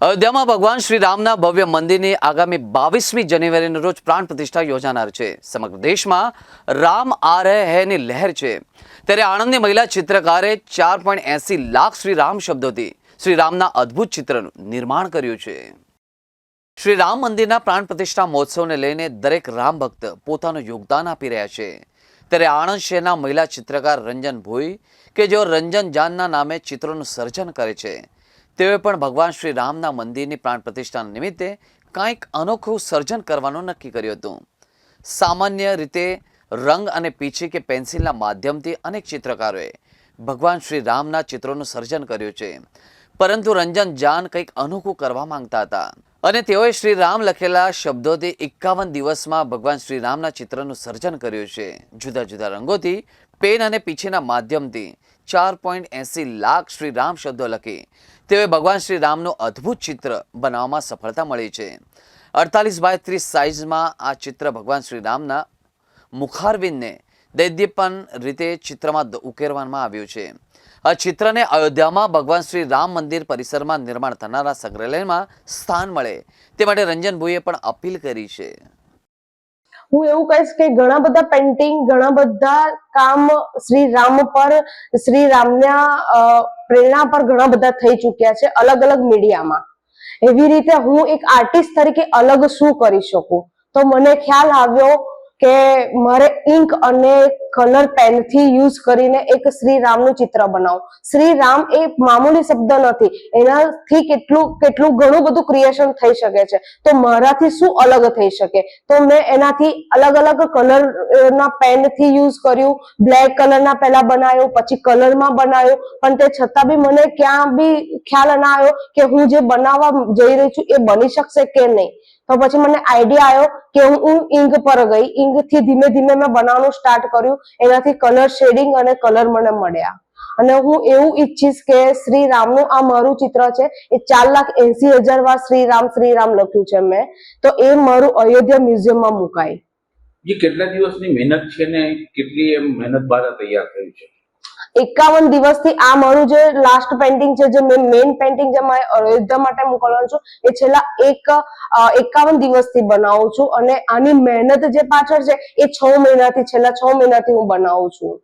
અયોધ્યામાં ભગવાન શ્રી રામના ભવ્ય મંદિરની આગામી બાવીસમી જાન્યુઆરીના રોજ પ્રાણ પ્રતિષ્ઠા યોજાનાર છે. સમગ્ર દેશમાં રામ આ રહે હૈની લહેર છે. ત્યારે આણંદની મહિલા ચિત્રકારે ચાર પોઈન્ટ એસી લાખ શ્રી રામ શબ્દોથી શ્રી રામના અદ્ભુત ચિત્રનું નિર્માણ કર્યું છે. શ્રી રામ મંદિરના પ્રાણ પ્રતિષ્ઠા મહોત્સવને લઈને દરેક રામ ભક્ત પોતાનું યોગદાન આપી રહ્યા છે. ત્યારે આણંદ શહેરના મહિલા ચિત્રકાર રંજન ભોઈ, કે જેઓ રંજન જાનના નામે ચિત્રોનું સર્જન કરે છે તેઓએ પણ ભગવાન શ્રી રામના મંદિરની પ્રાણ પ્રતિષ્ઠા નિમિત્તે કાંઈક અનોખું સર્જન કરવાનું નક્કી કર્યું હતું. સામાન્ય રીતે રંગ અને પીછી કે પેન્સિલના માધ્યમથી અનેક ચિત્રકારોએ ભગવાન શ્રી રામના ચિત્રોનું સર્જન કર્યું છે. પરંતુ રંજન જાન કંઈક અનોખું કરવા માંગતા હતા. અને તેઓએ શ્રી રામ લખેલા શબ્દોથી એકાવન દિવસમાં ભગવાન શ્રી રામના ચિત્રનું સર્જન કર્યું છે. જુદા જુદા રંગોથી, પેન અને પીછીના માધ્યમથી ચાર પોઈન્ટ એંસી લાખ શ્રી રામ શબ્દો લખી તેઓએ ભગવાન શ્રી રામનું અદ્ભુત ચિત્ર બનાવવામાં સફળતા મળી છે. અડતાલીસ બાય ત્રીસ સાઇઝમાં આ ચિત્ર ભગવાન શ્રી રામના મુખારવિંદને દૈદ્યપન રીતે ચિત્રમાં ઉકેરવામાં આવ્યું છે. આ ચિત્રને અયોધ્યામાં ભગવાન શ્રી રામ મંદિર પરિસરમાં નિર્માણ થનારા સંગ્રહાલયમાં સ્થાન મળે. તે માટે રંજન ભોઈએ પણ અપીલ કરી છે. હું એવું કહીશ કે ઘણા બધા પેન્ટિંગ ઘણા બધા કામ શ્રી રામ પર, શ્રી રામના પ્રેરણા પર ઘણા બધા થઈ ચુક્યા છે અલગ અલગ મીડિયામાં એવી રીતે હું એક આર્ટિસ્ટ તરીકે અલગ શું કરી શકું? તો મને ખ્યાલ આવ્યો કે મારે ઇન્ક અને કલર પેનથી યુઝ કરીને એક શ્રી રામનું ચિત્ર બનાવું. શ્રી રામ એ મામૂલી શબ્દ નથી. એનાથી કેટલું કેટલું ઘણું બધું ક્રિએશન થઈ શકે છે. તો મારાથી શું અલગ થઈ શકે? તો મેં એનાથી અલગ અલગ કલર ના પેનથી યુઝ કર્યું. બ્લેક કલરના પહેલા બનાવ્યું પછી કલરમાં બનાવ્યું પણ તે છતાં બી મને ક્યાં બી ખ્યાલ ના આવ્યો કે હું જે બનાવવા જઈ રહી છું એ બની શકશે કે નહીં. તો પછી મને આઈડિયા આવ્યો કે હું ઇંક પર ગઈ. ઇંકથી ધીમે ધીમે મેં બનાવવાનું સ્ટાર્ટ કર્યું. એનાથી કલર શેડિંગ અને કલર મને મળ્યા. અને હું એવું ઈચ્છીશ કે શ્રી રામનું આ મારું ચિત્ર છે એ ચાર લાખ એસી હજાર વાર શ્રી રામ શ્રી રામ લખ્યું છે મેં. તો એ મારું અયોધ્યા મ્યુઝિયમમાં મુકાય. કેટલા દિવસની મહેનત છે ને કેટલી મહેનત બાદ તૈયાર થયું છે? એકાવન દિવસથી આ મારું જે લાસ્ટ પેન્ટિંગ છે, જે મેં મેઇન પેન્ટિંગ જે મારે અયોધ્યા માટે મોકલવાનું છું, એ છેલ્લા એક એકાવન દિવસથી બનાવું છું અને આની મહેનત જે પાછળ છે, એ છ મહિનાથી, છેલ્લા છ મહિનાથી હું બનાવું છું.